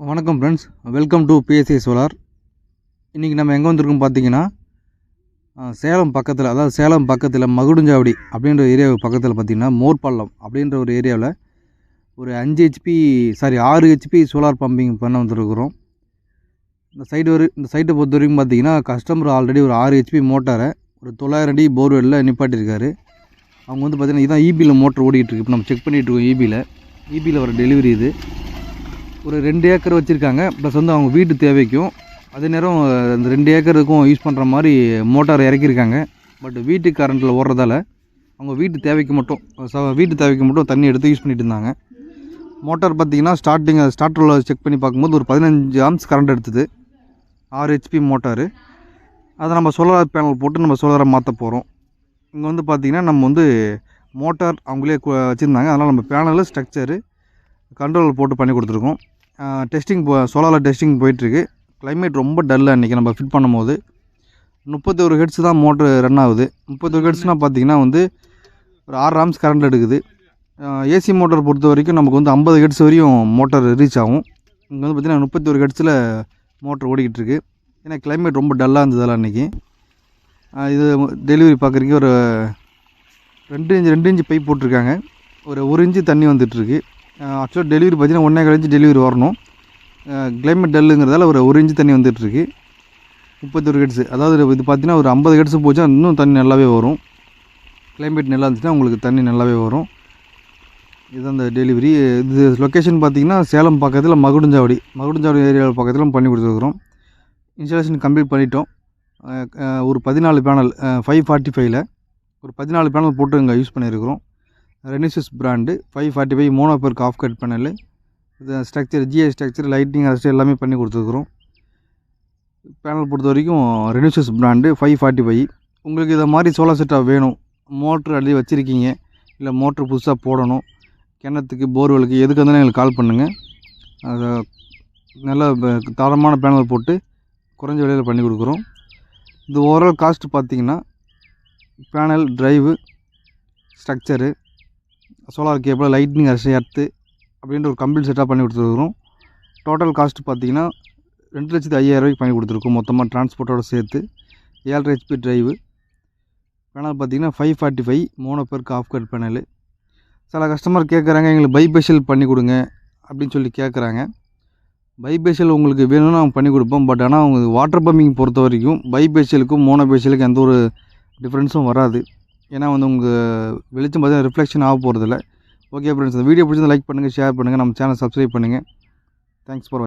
வணக்கம் friends welcome to BSc solar இன்றைக்கி நம்ம எங்கே வந்திருக்கோம் பார்த்தீங்கன்னா சேலம் பக்கத்தில் அதாவது சேலம் பக்கத்தில் மகுடுஞ்சாவடி அப்படின்ற ஏரியா பக்கத்தில் பார்த்தீங்கன்னா மோர்பள்ளம் அப்படின்ற ஒரு ஏரியாவில் ஒரு அஞ்சு ஹெச்பி சாரி ஆறு ஹெச்பி சோலார் பம்பிங் பண்ண வந்துருக்குறோம். இந்த சைடு வரை இந்த சைட்டை பொறுத்த வரைக்கும் பார்த்தீங்கன்னா கஸ்டமர் ஆல்ரெடி ஒரு ஆறு ஹெச்பி மோட்டாரை ஒரு தொள்ளாயிரம் அடி போர்வெல்லில் நிப்பாட்டியிருக்காரு அவங்க வந்து பார்த்தீங்கன்னா இதான் இபியில் மோட்டர் ஓடிக்கிட்டு இருக்கு. இப்போ நம்ம செக் பண்ணிகிட்டு இருக்கோம் இபியில் இபியில் வர டெலிவரி இது. ஒரு ரெண்டு ஏக்கர் வச்சுருக்காங்க. ப்ளஸ் வந்து அவங்க வீட்டு தேவைக்கும். அதே நேரம் அந்த ரெண்டு ஏக்கருக்கும் யூஸ் பண்ணுற மாதிரி மோட்டார் இறக்கியிருக்காங்க. பட் வீட்டு கரண்ட்டில் ஓடுறதால அவங்க வீட்டு தேவைக்கு மட்டும் ச- வீட்டு தேவைக்கு மட்டும் தண்ணி எடுத்து யூஸ் பண்ணிட்டு இருந்தாங்க. மோட்டார் பார்த்திங்கன்னா ஸ்டார்டிங் ஸ்டார்டரில் செக் பண்ணி பார்க்கும்போது ஒரு பதினஞ்சு ஆம்ஸ் கரண்ட் எடுத்தது. ஆறு ஹெச்பி மோட்டாரு அதை நம்ம சோலார் பேனல் போட்டு நம்ம சோலாரை மாற்ற போகிறோம் இங்கே வந்து பார்த்திங்கன்னா நம்ம வந்து மோட்டார் அவங்களே வச்சுருந்தாங்க. அதனால் நம்ம பேனலு ஸ்ட்ரக்சரு கண்ட்ரோல் போட்டு பண்ணி கொடுத்துருக்கோம். டெஸ்டிங் போ சோலாரில் டெஸ்டிங் போயிட்டுருக்கு. கிளைமேட் ரொம்ப டல்லாக இன்றைக்கி நம்ம ஃபிட் பண்ணும்போது. முப்பத்தி ஒரு ஹெட்ஸ் தான் மோட்ரு ரன் ஆகுது. முப்பத்தி ஒரு ஹெட்ஸ்னால் பார்த்தீங்கன்னா வந்து ஒரு ஆறு ராம்ஸ் கரண்ட் எடுக்குது. ஏசி மோட்டார் பொறுத்த வரைக்கும் நமக்கு வந்து ஐம்பது ஹெட்ஸ் வரையும் மோட்டர் ரீச் ஆகும். இங்கே வந்து பார்த்திங்கன்னா முப்பத்தி ஒரு ஹெட்ஸில் மோட்டர் ஓடிக்கிட்டு இருக்குது ஏன்னா கிளைமேட் ரொம்ப டல்லாக இருந்ததால் அன்றைக்கி இது டெலிவரி பார்க்குறீங்க ஒரு ரெண்டு இன்ச்சு ரெண்டு இன்ச்சு பைப் போட்டிருக்காங்க. ஒரு ஒரு இன்ச்சு தண்ணி வந்துட்டுருக்கு. ஆக்சுவலாக டெலிவரி பார்த்தீங்கன்னா ஒன்றே கழிஞ்சு டெலிவரி வரணும். கிளைமேட் டல்லுங்கிறதால ஒரு ஒரு இன்ச்சு தண்ணி வந்துட்டுருக்கு. முப்பத்தொரு கெட்ஸு அதாவது இது பார்த்தீங்கன்னா ஒரு ஐம்பது கெட்ஸு போச்சா இன்னும் தண்ணி நல்லாவே வரும். கிளைமேட் நல்லா இருந்துச்சுன்னா உங்களுக்கு தண்ணி நல்லாவே வரும். இதுதான் அந்த டெலிவரி இது லொக்கேஷன் பார்த்தீங்கன்னா சேலம் பக்கத்தில் மகுடுஞ்சாவடி. மகுடுஞ்சாவடி ஏரியாவில் பக்கத்தில் பண்ணி கொடுத்துருக்குறோம். இன்ஸ்டாலேஷன் கம்ப்ளீட் பண்ணிட்டோம். ஒரு பதினாலு பேனல் ஃபைவ் ஃபார்ட்டி ஃபைவ்ல ஒரு பதினாலு பேனல் போட்டு இங்கே யூஸ் பண்ணியிருக்கிறோம் ரெனிசிஸ் brand five forty five mono perc half cut panel இது structure GI structure lighting arrest எல்லாமே பண்ணி கொடுத்துருக்குறோம் பேனல் பொறுத்த வரைக்கும் ரெனிசிஸ் பிராண்டு ஃபைவ் ஃபார்ட்டி ஃபைவ் உங்களுக்கு இதை மாதிரி சோலார் செட்டாக வேணும் மோட்ரு அடி வச்சுருக்கீங்க இல்லை மோட்ரு புதுசாக போடணும் கிணத்துக்கு போர்வெலுக்கு எதுக்கு இருந்தாலும் எங்களுக்கு கால் பண்ணுங்கள் அதை நல்ல தரமான பேனல் போட்டு குறைஞ்ச விலையில் பண்ணி கொடுக்குறோம் இது ஓவரால் காஸ்ட் பார்த்தீங்கன்னா panel drive structure solar cable lightning அரசு எர்த்து அப்படின்ற ஒரு கம்ப்ளீட் செட்டாக பண்ணி கொடுத்துருக்குறோம். டோட்டல் காஸ்ட் பார்த்தீங்கன்னா ரெண்டு லட்சத்து ஐயாயிரம் ரூபாய்க்கு பண்ணி கொடுத்துருக்கோம். மொத்தமாக டிரான்ஸ்போர்ட்டோட சேர்த்து ஏழரை ஹெச்பி டிரைவு பேனல் பார்த்தீங்கன்னா ஃபைவ் ஃபார்ட்டி ஃபைவ் மூணு பேருக்கு ஆஃப் கட் பேனல் சில கஸ்டமர் கேட்குறாங்க எங்களுக்கு பைபேஷியல் பண்ணி கொடுங்க அப்படின்னு சொல்லி கேட்குறாங்க பைபேஷியல் உங்களுக்கு வேணும்னு நாங்கள் பண்ணி கொடுப்போம். பட் ஆனால் அவங்க வாட்டர் பம்பிங் பொறுத்த வரைக்கும் பைபேஷியலுக்கும் மோனோபேஷியலுக்கும் எந்த ஒரு டிஃப்ரென்ஸும் வராது. ஏன்னா வந்து உங்கள் வெளிச்சம் பார்த்தீங்கன்னா ரிஃப்ளெக்ஷன் ஆக போகிறதில்ல ஓகே ஃப்ரெண்ட்ஸ் இந்த வீடியோ பிடிச்சது லைக் பண்ணுங்கள் ஷேர் பண்ணுங்கள் நம்ம சேனல் சப்ஸ்கிரைப் பண்ணுங்கள் தேங்க்ஸ் ஃபார்